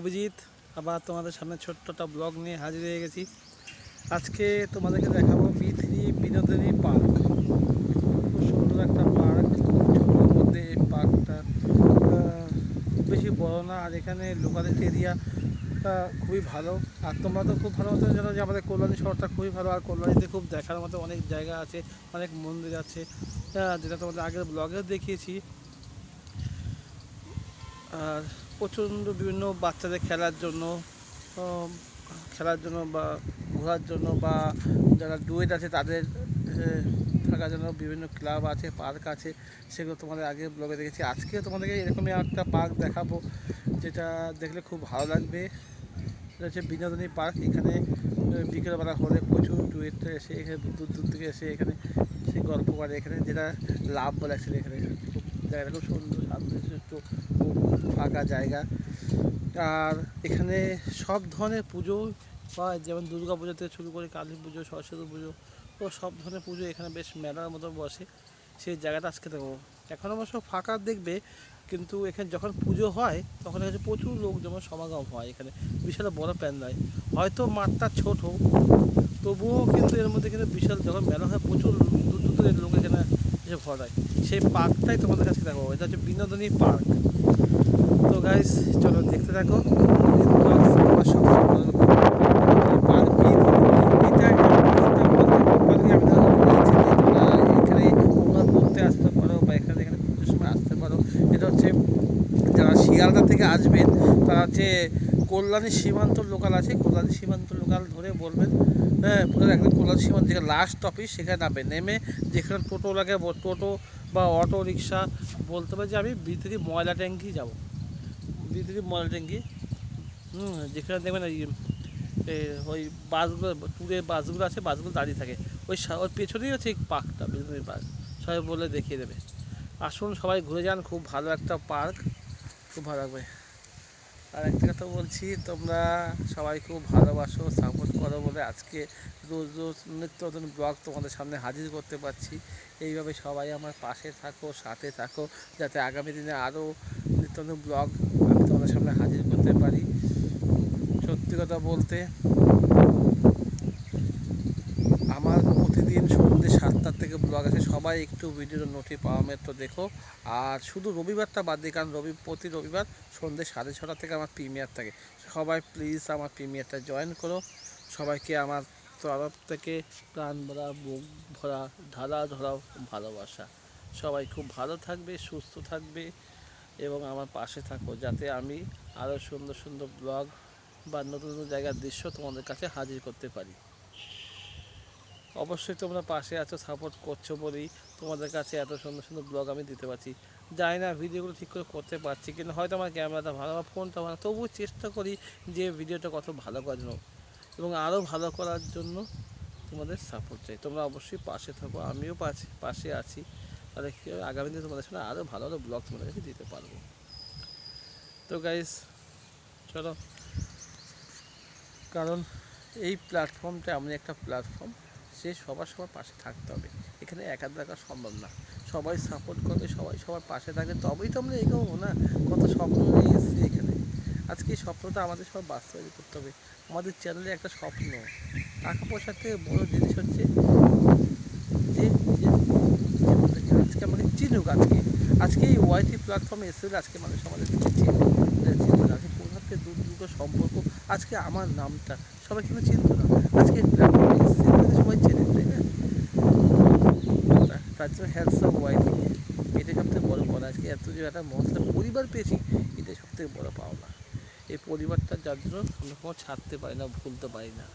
অভিজিৎ, আবার তোমাদের সামনে ছোট্ট একটা ব্লগ নিয়ে হাজির হয়ে গেছি। আজকে তোমাদেরকে দেখাবো বি থ্রি বিনোদিনী পার্ক। খুব সুন্দর একটা পার্ক, খুব ছোটোর মধ্যে এই পার্কটা। খুব বেশি বড় না, আর এখানে লোকালিটি এরিয়া খুবই ভালো। আর তোমরা তো খুব ভালো মতো জানো যে আমাদের কল্যাণী শহরটা খুবই ভালো, আর কল্যাণীতে খুব দেখার মতো অনেক জায়গা আছে, অনেক মন্দির আছে যেটা তোমাদের আগের ব্লগেও দেখিয়েছি। আর প্রচণ্ড বিভিন্ন বাচ্চাদের খেলার জন্য খেলার জন্য বা ঘোরার জন্য বা যারা ডুয়েট আছে তাদের থাকার জন্য বিভিন্ন ক্লাব আছে পার্ক আছে, সেগুলো তোমাদের আগে ব্লগে দেখেছি। আজকে তোমাদেরকে এরকমই একটা পার্ক দেখাবো, যেটা দেখলে খুব ভালো লাগবে। এটা হচ্ছে বিনোদনী পার্ক এখানে বিকেলবেলা হলে প্রচুর টুরিস্ট এসে, এখানে দূর দূর থেকে এসে এখানে সে গল্প করে, এখানে যেটা লাভ বলে এখানে। জায়গাটা খুব সুন্দর শান্তশিষ্ট খুব ফাঁকা জায়গা। আর এখানে সব ধরনের পুজো হয়, যেমন দুর্গা পুজো থেকে শুরু করে কালী পুজো, সরস্বতী পুজো, ও সব ধরনের পুজো এখানে বেশ মেলার মতো বসে। সেই জায়গাটা আজকে দেখো। এখন অবশ্য ফাঁকা দেখবে, কিন্তু এখানে যখন পুজো হয়, তখন এখানে প্রচুর লোক যেমন সমাগম হয় এখানে। বিশাল বড় প্যান্ডাল হয়তো মাঠটা ছোট, তবুও কিন্তু এর মধ্যে কিন্তু বিশাল যখন মেলা হয়, প্রচুর দূর দূর থেকে লোক এখানে এসে ভরায় সেই পার্কটাই তোমাদের কাছে দেখো এটা হচ্ছে বিনোদনী পার্ক তো গাইস চলো দেখতে থাকো এটা হচ্ছে যারা শিয়ালদা থেকে আসবেন তারা হচ্ছে কল্যাণী সীমান্ত লোকাল আছে, কল্যাণী সীমান্ত লোকাল ধরে বলবেন হ্যাঁ একদম কল্যাণী সীমান্ত, যেখানে লাস্ট অফিস সেখানে নামবেন নেমে যেখানে টোটো লাগে টোটো বা অটো রিক্সা বলতে পারি যে আমি ভিতরে ময়লা ট্যাঙ্কি যাব। ভিতরে ময়লা ট্যাঙ্কি। হুম, যেখানে দেখবেন ওই ওই বাসগুলো, ট্যুরে বাসগুলো আছে, বাসগুলো দাঁড়িয়ে থাকে। ওই ওর পেছনেই এই পার্কটা বিনোদনী পার্ক। সবাই বলে দেখিয়ে দেবে। আসুন সবাই ঘুরে যান, খুব ভালো একটা পার্ক। খুব ভালো লাগবে। আর একটা কথা বলছি, তোমরা সবাই খুব ভালোবাসো সাপোর্ট করো বলে আজকে রোজ রোজ নিত্য নতুন ব্লগ তোমাদের সামনে হাজির করতে পারছি। এইভাবে সবাই আমার পাশে থাকো, সাথে থাকো, যাতে আগামী দিনে আরও নিত্য নতুন ব্লগ আমি তোমাদের সামনে হাজির করতে পারি। সত্যি কথা বলতে আমার প্রতিদিন সন্ধ্যে সাতটার থেকে ব্লগ আছে। সবাই একটু ভিডিওর নোটি পাওয়া মাত্র দেখো। আর শুধু রবিবারটা বাদ দিই, কারণ রবি, প্রতি রবিবার সন্ধ্যে সাড়ে ছটা থেকে আমার প্রিমিয়ার থাকে। সবাই প্লিজ আমার প্রিমিয়ারটা জয়েন করো। সবাইকে আমার তরফ থেকে প্রাণ ভরা, বুক ভরা, ধারা ধরাও ভালোবাসা। সবাই খুব ভালো থাকবে, সুস্থ থাকবে এবং আমার পাশে থাকো, যাতে আমি আরও সুন্দর সুন্দর ব্লগ বা নতুন নতুন জায়গার দৃশ্য তোমাদের কাছে হাজির করতে পারি। অবশ্যই তোমরা পাশে আছো সাপোর্ট করছ বলেই তোমাদের কাছে এত সুন্দর সুন্দর ব্লগ আমি দিতে পারছি। জানি না ভিডিওগুলো ঠিক করে করতে পারছি কিন্তু হয়তো আমার ক্যামেরাটা ভালো বা ফোনটা ভালো, তবুও চেষ্টা করি যে ভিডিওটা কত ভালো করার এবং আরও ভালো করার জন্য তোমাদের সাপোর্ট চাই। তোমরা অবশ্যই পাশে থাকো, আমিও পাশে পাশে আছি। তাহলে কী হবে? আগামী দিনে তোমাদের সামনে আরও ভালো ভালো ব্লগ তোমাদের কাছে দিতে পারব। তো গাইস চলো। কারণ এই প্ল্যাটফর্মটা এমন একটা প্ল্যাটফর্ম সে সবার সবার পাশে থাকতে হবে। এখানে একা থাকা সম্ভব না। সবাই সাপোর্ট করবে সবাই সবার পাশে থাকবে তবেই তো আমরা এগোবো না? কত স্বপ্ন নিয়ে এসেছি এখানে। আজকে এই স্বপ্নটা আমাদের সব বাস্তবায়িত করতে হবে। আমাদের চ্যানেলে একটা স্বপ্ন। টাকা পয়সার থেকে বড় জিনিস হচ্ছে যে নিজের আজকে আমাকে চিনুক আজকে। আজকে এই ওয়াইটি প্ল্যাটফর্মে এসে আজকে মানুষ আমাদের চিনুক। আজকে প্রধানকে দূর দূর সম্পর্ক? আজকে আমার নামটা। সবাই কিন্তু চিনত না? আজকে সবাই চেনে তাই না? তার জন্য হ্যান্ডসাম ওয়াইটি এটাই সবথেকে বড় পাওয়া আজকে এত যে একটা মহৎ পরিবার পেয়েছি এটাই সবথেকে বড় পাওনা। এই পরিবারটা যার জন্য আমরা কোনো ছাড়তে পারি না, ভুলতে পারি না।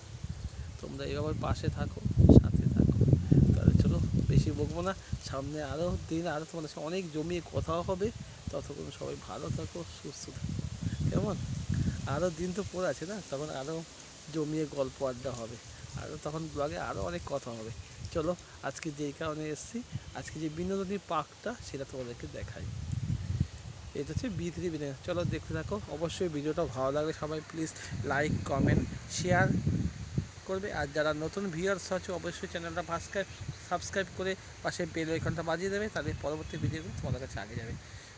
তোমরা এইভাবে পাশে থাকো, সাথে থাকো। তাহলে চলো বেশি বকবো না। সামনে আরও দিন আরও তোমাদের সাথে অনেক জমিয়ে কথাও হবে। ততক্ষণ সবাই ভালো থাকো, সুস্থ থাকো। কেমন? আরও দিন তো পড়ে আছে না? তখন আরও জমিয়ে গল্প আড্ডা হবে। আরও তখন ব্লগে আরও অনেক কথা হবে। চলো, আজকে যেই কারণে এসেছি, আজকে যে বিনোদনী পার্কটা, সেটা তোমাদেরকে দেখাই। এটা হচ্ছে বি বিনোদন। চলো, দেখতে থাকো। অবশ্যই ভিডিওটা ভালো লাগলে সবাই প্লিজ লাইক, কমেন্ট, শেয়ার করবে। আর যারা নতুন ভিউয়ার্স আছে, অবশ্যই চ্যানেলটা সাবস্ক্রাইব সাবস্ক্রাইব করে পাশে বেল আইকনটা বাজিয়ে দেবে, তাহলে পরবর্তী ভিডিওগুলো তোমাদের কাছে আগে যাবে।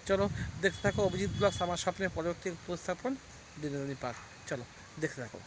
চলো, দেখতে থাকো অভিজিৎ ব্লগস, আমার স্বপ্নের পরবর্তী উপস্থাপন, বিনোদনী পার্ক। চলো, দেখতে থাকো।